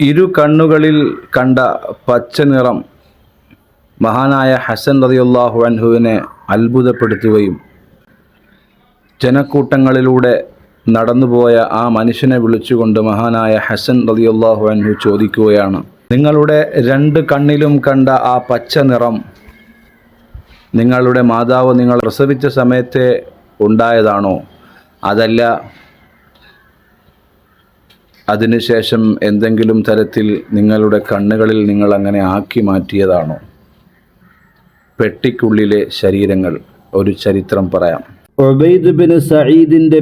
ഇരു കണ്ണുകളിൽ കണ്ട പച്ച നിറം മഹാനായ ഹസൻ റതിയുള്ളാഹു അൻഹുവിനെ അത്ഭുതപ്പെടുത്തുകയും ജനക്കൂട്ടങ്ങളിലൂടെ നടന്നുപോയ ആ മനുഷ്യനെ വിളിച്ചുകൊണ്ട് മഹാനായ ഹസൻ റതിയുള്ളാഹു അൻഹു ചോദിക്കുകയാണ് നിങ്ങളുടെ രണ്ട് കണ്ണിലും കണ്ട ആ പച്ച നിറം നിങ്ങളുടെ മാതാവ് നിങ്ങൾ പ്രസവിച്ച സമയത്തെ ഉണ്ടായതാണോ? അതല്ല അതിനുശേഷം എന്തെങ്കിലും തരത്തിൽ നിങ്ങളുടെ കണ്ണുകളിൽ നിങ്ങൾ അങ്ങനെ ആക്കി മാറ്റിയതാണോ? പെട്ടിക്കുള്ളിലെ ശരീരങ്ങൾ ഒരു ചരിത്രം പറയാം. ഒബൈദ് ബിൻ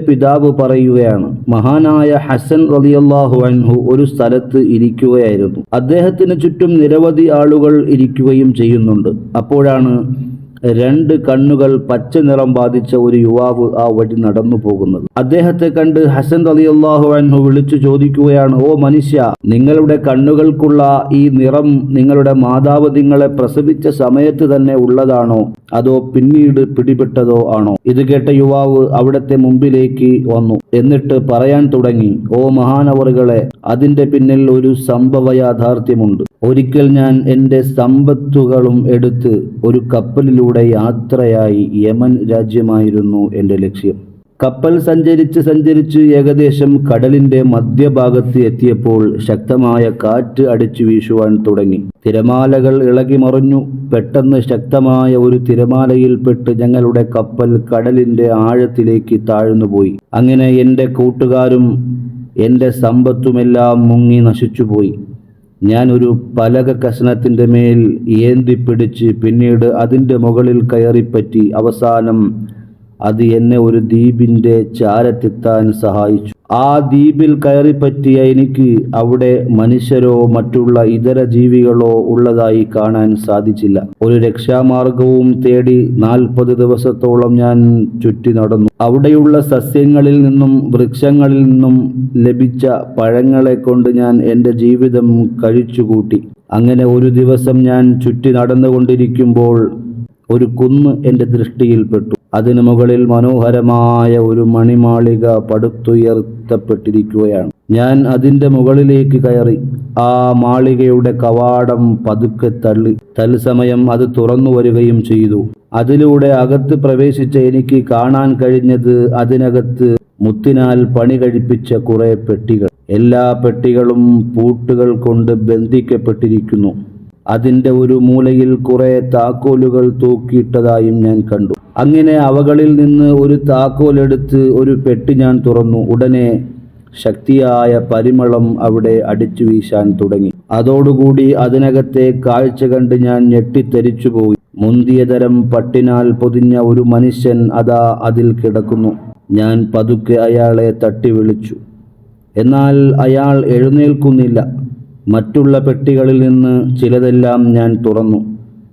പിതാവ് പറയുകയാണ് മഹാനായ ഹസൻ റളിയല്ലാഹു അൻഹു ഒരു സ്ഥലത്ത് ഇരിക്കുകയായിരുന്നു. അദ്ദേഹത്തിന് ചുറ്റും നിരവധി ആളുകൾ ഇരിക്കുകയും ചെയ്യുന്നുണ്ട്. അപ്പോഴാണ് രണ്ട് കണ്ണുകൾ പച്ച നിറം ബാധിച്ച ഒരു യുവാവ് ആ വഴി നടന്നു പോകുന്നത്. അദ്ദേഹത്തെ കണ്ട് ഹസൻ റളിയല്ലാഹു അൻഹു വിളിച്ചു ചോദിക്കുകയാണ് ഓ മനുഷ്യ നിങ്ങളുടെ കണ്ണുകൾക്കുള്ള ഈ നിറം നിങ്ങളുടെ മാതാവ് നിങ്ങളെ പ്രസവിച്ച സമയത്ത് തന്നെ ഉള്ളതാണോ? അതോ പിന്നീട് പിടിപെട്ടതോ ആണോ? ഇത് കേട്ട യുവാവ് അവിടത്തെ മുമ്പിലേക്ക് വന്നു. എന്നിട്ട് പറയാൻ തുടങ്ങി ഓ മഹാനവറുകളെ അതിന്റെ പിന്നിൽ ഒരു സംഭവ യാഥാർത്ഥ്യമുണ്ട്. ഒരിക്കൽ ഞാൻ എന്റെ സമ്പത്തുകളും എടുത്ത് ഒരു കപ്പലിലൂടെ യാത്രയായി യമൻ രാജ്യമായിരുന്നു എന്റെ ലക്ഷ്യം. കപ്പൽ സഞ്ചരിച്ച് സഞ്ചരിച്ച് ഏകദേശം കടലിന്റെ മധ്യഭാഗത്ത് എത്തിയപ്പോൾ ശക്തമായ കാറ്റ് അടിച്ചു വീശുവാൻ തുടങ്ങി. തിരമാലകൾ ഇളകി മറിഞ്ഞു. പെട്ടെന്ന് ശക്തമായ ഒരു തിരമാലയിൽപ്പെട്ട് ഞങ്ങളുടെ കപ്പൽ കടലിന്റെ ആഴത്തിലേക്ക് താഴ്ന്നുപോയി അങ്ങനെ എന്റെ കൂട്ടുകാരും എന്റെ സമ്പത്തുമെല്ലാം മുങ്ങി നശിച്ചുപോയി ഞാൻ ഒരു പലക കഷണത്തിന്റെ മേൽ ഏന്തിപ്പിടിച്ച് പിന്നീട് അതിന്റെ മുകളിൽ കയറിപ്പറ്റി അവസാനം അത് എന്നെ ഒരു ദ്വീപിന്റെ ചാരത്തെത്താൻ സഹായിച്ചു. ആ ദ്വീപിൽ കയറിപ്പറ്റിയ എനിക്ക് അവിടെ മനുഷ്യരോ മറ്റുള്ള ഇതര ജീവികളോ ഉള്ളതായി കാണാൻ സാധിച്ചില്ല. ഒരു രക്ഷാമാർഗവും തേടി നാൽപ്പത് ദിവസത്തോളം ഞാൻ ചുറ്റി നടന്നു. അവിടെയുള്ള സസ്യങ്ങളിൽ നിന്നും വൃക്ഷങ്ങളിൽ നിന്നും ലഭിച്ച പഴങ്ങളെ കൊണ്ട് ഞാൻ എന്റെ ജീവിതം കഴിച്ചുകൂട്ടി. അങ്ങനെ ഒരു ദിവസം ഞാൻ ചുറ്റി നടന്നുകൊണ്ടിരിക്കുമ്പോൾ ഒരു കുന്ന് എന്റെ ദൃഷ്ടിയിൽപ്പെട്ടു അതിനു മുകളിൽ മനോഹരമായ ഒരു മണിമാളിക പടുത്തുയർത്തപ്പെട്ടിരിക്കുകയാണ്. ഞാൻ അതിന്റെ മുകളിലേക്ക് കയറി. ആ മാളികയുടെ കവാടം പതുക്കെ തള്ളി. തത്സമയം അത് തുറന്നു വരികയും ചെയ്തു. അതിലൂടെ അകത്ത് പ്രവേശിച്ച എനിക്ക് കാണാൻ കഴിഞ്ഞത് അതിനകത്ത് മുത്തിനാൽ പണി കഴിപ്പിച്ച കുറെ പെട്ടികൾ. എല്ലാ പെട്ടികളും പൂട്ടുകൾ കൊണ്ട് ബന്ധിക്കപ്പെട്ടിരിക്കുന്നു. അതിന്റെ ഒരു മൂലയിൽ കുറെ താക്കോലുകൾ തൂക്കിയിട്ടതായും ഞാൻ കണ്ടു. അങ്ങനെ അവകളിൽ നിന്ന് ഒരു താക്കോലെടുത്ത് ഒരു പെട്ടി ഞാൻ തുറന്നു. ഉടനെ ശക്തിയായ പരിമളം അവിടെ അടിച്ചു വീശാൻ തുടങ്ങി. അതോടുകൂടി അതിനകത്തെ കാഴ്ച കണ്ട് ഞാൻ ഞെട്ടിത്തെരിച്ചുപോയി മുന്തിയതരം പട്ടിനാൽ പൊതിഞ്ഞ ഒരു മനുഷ്യൻ അതാ അതിൽ കിടക്കുന്നു. ഞാൻ പതുക്കെ അയാളെ തട്ടി വിളിച്ചു എന്നാൽ അയാൾ എഴുന്നേൽക്കുന്നില്ല. മറ്റുള്ള പെട്ടികളിൽ നിന്ന് ചിലതെല്ലാം ഞാൻ തുറന്നു.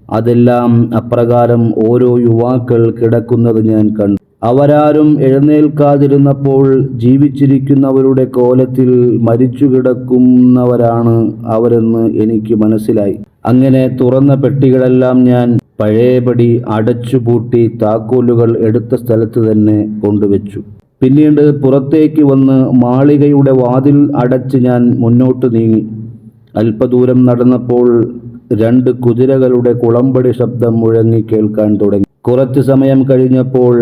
അതെല്ലാം അപ്രകാരം ഓരോ യുവാക്കൾ കിടക്കുന്നത് ഞാൻ കണ്ടു. അവരാരും എഴുന്നേൽക്കാതിരുന്നപ്പോൾ ജീവിച്ചിരിക്കുന്നവരുടെ കോലത്തിൽ മരിച്ചു കിടക്കുന്നവരാണ് അവരെന്ന് എനിക്ക് മനസ്സിലായി. അങ്ങനെ തുറന്ന പെട്ടികളെല്ലാം ഞാൻ പഴയപടി അടച്ചുപൂട്ടി താക്കോലുകൾ എടുത്ത സ്ഥലത്ത് തന്നെ കൊണ്ടുവച്ചു. പിന്നീട് പുറത്തേക്ക് വന്ന് മാളികയുടെ വാതിൽ അടച്ച് ഞാൻ മുന്നോട്ട് നീങ്ങി. അല്പദൂരം നടന്നപ്പോൾ രണ്ട് കുതിരകളുടെ കുളമ്പടി ശബ്ദം മുഴങ്ങി കേൾക്കാൻ തുടങ്ങി. കുറച്ചു സമയം കഴിഞ്ഞപ്പോൾ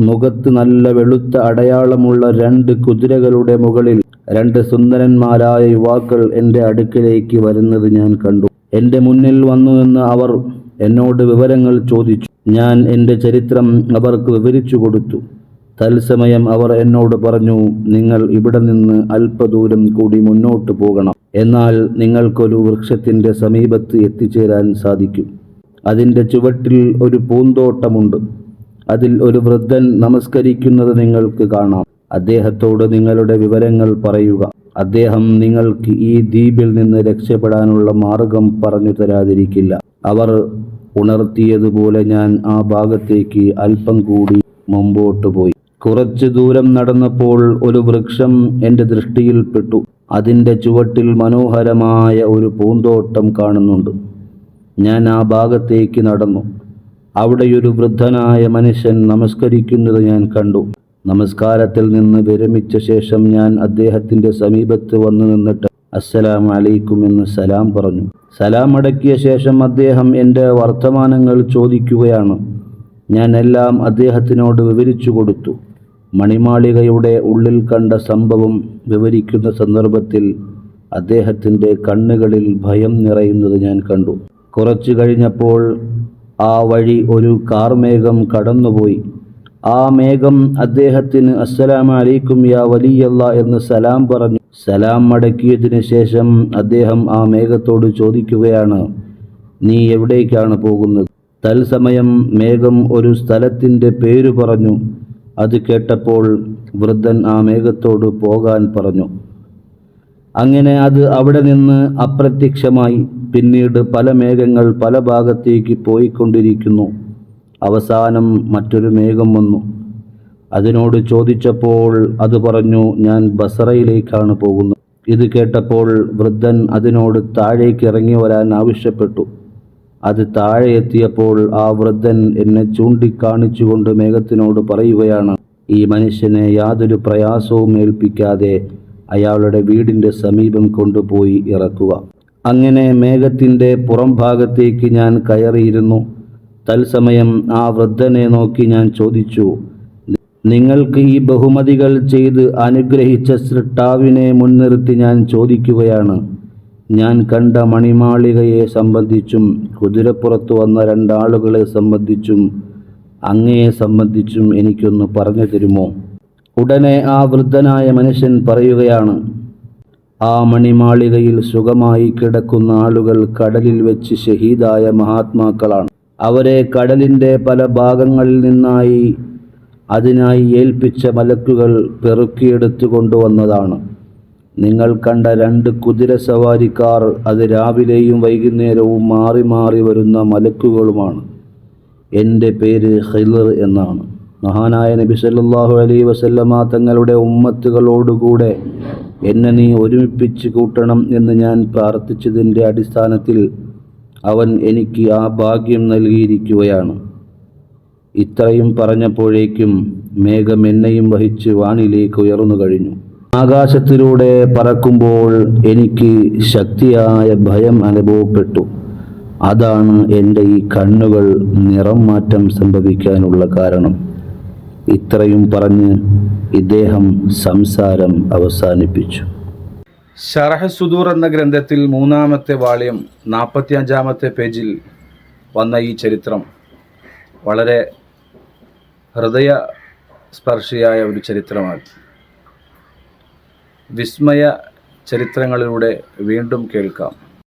മുഖത്ത് നല്ല വെളുത്ത അടയാളമുള്ള രണ്ട് കുതിരകളുടെ മുകളിൽ രണ്ട് സുന്ദരന്മാരായ യുവാക്കൾ എന്റെ അടുക്കിലേക്ക് വരുന്നത് ഞാൻ കണ്ടു. എന്റെ മുന്നിൽ വന്നു നിന്ന് അവർ എന്നോട് വിവരങ്ങൾ ചോദിച്ചു. ഞാൻ എന്റെ ചരിത്രം അവർക്ക് വിവരിച്ചു കൊടുത്തു. തത്സമയം അവർ എന്നോട് പറഞ്ഞു നിങ്ങൾ ഇവിടെ നിന്ന് അല്പദൂരം കൂടി മുന്നോട്ട് പോകണം. എന്നാൽ നിങ്ങൾക്കൊരു വൃക്ഷത്തിന്റെ സമീപത്ത് എത്തിച്ചേരാൻ സാധിക്കും. അതിന്റെ ചുവട്ടിൽ ഒരു പൂന്തോട്ടമുണ്ട്. അതിൽ ഒരു വൃദ്ധൻ നമസ്കരിക്കുന്നത് നിങ്ങൾക്ക് കാണാം. അദ്ദേഹത്തോട് നിങ്ങളുടെ വിവരങ്ങൾ പറയുക. അദ്ദേഹം നിങ്ങൾക്ക് ഈ ദ്വീപിൽ നിന്ന് രക്ഷപ്പെടാനുള്ള മാർഗം പറഞ്ഞു തരാതിരിക്കില്ല. അവർ ഉണർത്തിയതുപോലെ ഞാൻ ആ ഭാഗത്തേക്ക് അല്പം കൂടി മുമ്പോട്ട് പോയി. കുറച്ചു ദൂരം നടന്നപ്പോൾ ഒരു വൃക്ഷം എന്റെ ദൃഷ്ടിയിൽപ്പെട്ടു അതിന്റെ ചുവട്ടിൽ മനോഹരമായ ഒരു പൂന്തോട്ടം കാണുന്നുണ്ട്. ഞാൻ ആ ഭാഗത്തേക്ക് നടന്നു. അവിടെയൊരു വൃദ്ധനായ മനുഷ്യൻ നമസ്കരിക്കുന്നത് ഞാൻ കണ്ടു. നമസ്കാരത്തിൽ നിന്ന് വിരമിച്ച ശേഷം ഞാൻ അദ്ദേഹത്തിന്റെ സമീപത്ത് വന്നു നിന്നിട്ട് അസ്സലാം അലൈക്കും എന്ന് സലാം പറഞ്ഞു. സലാം അടക്കിയ ശേഷം അദ്ദേഹം എന്റെ വർത്തമാനങ്ങൾ ചോദിക്കുകയാണ്. ഞാൻ എല്ലാം അദ്ദേഹത്തിനോട് വിവരിച്ചു കൊടുത്തു. മണിമാളികയുടെ ഉള്ളിൽ കണ്ട സംഭവം വിവരിക്കുന്ന സന്ദർഭത്തിൽ അദ്ദേഹത്തിന്റെ കണ്ണുകളിൽ ഭയം നിറയുന്നത് ഞാൻ കണ്ടു. കുറച്ചു കഴിഞ്ഞപ്പോൾ ആ വഴി ഒരു കാർമേഘം കടന്നുപോയി. ആ മേഘം അദ്ദേഹത്തിന് അസ്സലാം അലൈക്കും യാ വലിയല്ല എന്ന് സലാം പറഞ്ഞു. സലാം മടക്കിയതിന് ശേഷം അദ്ദേഹം ആ മേഘത്തോട് ചോദിക്കുകയാണ് നീ എവിടേക്കാണ് പോകുന്നത്? തൽസമയം മേഘം ഒരു സ്ഥലത്തിന്റെ പേര് പറഞ്ഞു. അത് കേട്ടപ്പോൾ വൃദ്ധൻ ആ മേഘത്തോട് പോകാൻ പറഞ്ഞു. അങ്ങനെ അത് അവിടെ നിന്ന് അപ്രത്യക്ഷമായി. പിന്നീട് പല മേഘങ്ങൾ പല ഭാഗത്തേക്ക് പോയിക്കൊണ്ടിരിക്കുന്നു. അവസാനം മറ്റൊരു മേഘം വന്നു. അതിനോട് ചോദിച്ചപ്പോൾ അത് പറഞ്ഞു ഞാൻ ബസറയിലേക്കാണ് പോകുന്നത്. ഇത് കേട്ടപ്പോൾ വൃദ്ധൻ അതിനോട് താഴേക്ക് ഇറങ്ങി വരാൻ ആവശ്യപ്പെട്ടു. അത് താഴെ എത്തിയപ്പോൾ ആ വൃദ്ധൻ എന്നെ ചൂണ്ടിക്കാണിച്ചുകൊണ്ട് മേഘത്തിനോട് പറയുകയാണ് ഈ മനുഷ്യനെ യാതൊരു പ്രയാസവും ഏൽപ്പിക്കാതെ അയാളുടെ വീടിന്റെ സമീപം കൊണ്ടുപോയി ഇറക്കുക. അങ്ങനെ മേഘത്തിന്റെ പുറം ഭാഗത്തേക്ക് ഞാൻ കയറിയിരുന്നു. തത്സമയം ആ വൃദ്ധനെ നോക്കി ഞാൻ ചോദിച്ചു നിങ്ങൾക്ക് ഈ ബഹുമതികൾ ചെയ്ത് അനുഗ്രഹിച്ച സൃഷ്ടാവിനെ മുൻനിർത്തി ഞാൻ ചോദിക്കുകയാണ് ഞാൻ കണ്ട മണിമാളികയെ സംബന്ധിച്ചും കുതിരപ്പുറത്ത് വന്ന രണ്ടാളുകളെ സംബന്ധിച്ചും അങ്ങയെ സംബന്ധിച്ചും എനിക്കൊന്ന് പറഞ്ഞു തരുമോ? ഉടനെ ആ വൃദ്ധനായ മനുഷ്യൻ പറയുകയാണ് ആ മണിമാളികയിൽ സുഖമായി കിടക്കുന്ന ആളുകൾ കടലിൽ വെച്ച് ഷഹീദായ മഹാത്മാക്കളാണ്. അവരെ കടലിന്റെ പല ഭാഗങ്ങളിൽ നിന്നായി അതിനായി ഏൽപ്പിച്ച മലക്കുകൾ പെറുക്കിയെടുത്തു കൊണ്ടുവന്നതാണ് നിങ്ങൾ കണ്ട രണ്ട് കുതിര സവാരിക്കാർ അത് രാവിലെയും വൈകുന്നേരവും മാറി മാറി വരുന്ന മലക്കുകളുമാണ്. എന്റെ പേര് ഹിലർ എന്നാണ്. മഹാനായ നബി സല്ലാഹു അലൈ വസല്ലമ തങ്ങളുടെ ഉമ്മത്തുകളോടുകൂടെ എന്നെ നീ ഒരുമിപ്പിച്ച് കൂട്ടണം എന്ന് ഞാൻ പ്രാർത്ഥിച്ചതിന്റെ അടിസ്ഥാനത്തിൽ അവൻ എനിക്ക് ആ ഭാഗ്യം നൽകിയിരിക്കുകയാണ്. ഇത്രയും പറഞ്ഞപ്പോഴേക്കും മേഘം എന്നെയും വഹിച്ച് വാണിലേക്ക് ഉയർന്നു കഴിഞ്ഞു. ആകാശത്തിലൂടെ പറക്കുമ്പോൾ എനിക്ക് ശക്തിയായ ഭയം അനുഭവപ്പെട്ടു. അതാണ് എന്റെ ഈ കണ്ണുകൾ നിറം മാറ്റം സംഭവിക്കാനുള്ള കാരണം. ഇത്രയും പറഞ്ഞ് ഇദ്ദേഹം സംസാരം അവസാനിപ്പിച്ചു. ഷറഹ് സുദൂർ എന്ന ഗ്രന്ഥത്തിൽ മൂന്നാമത്തെ വാള്യം നാൽപ്പത്തിയഞ്ചാമത്തെ പേജിൽ വന്ന ഈ ചരിത്രം വളരെ ഹൃദയ സ്പർശിയായ ഒരു ചരിത്രമാണ്. വിസ്മയ ചരിത്രങ്ങളിലൂടെ വീണ്ടും കേൾക്കാം.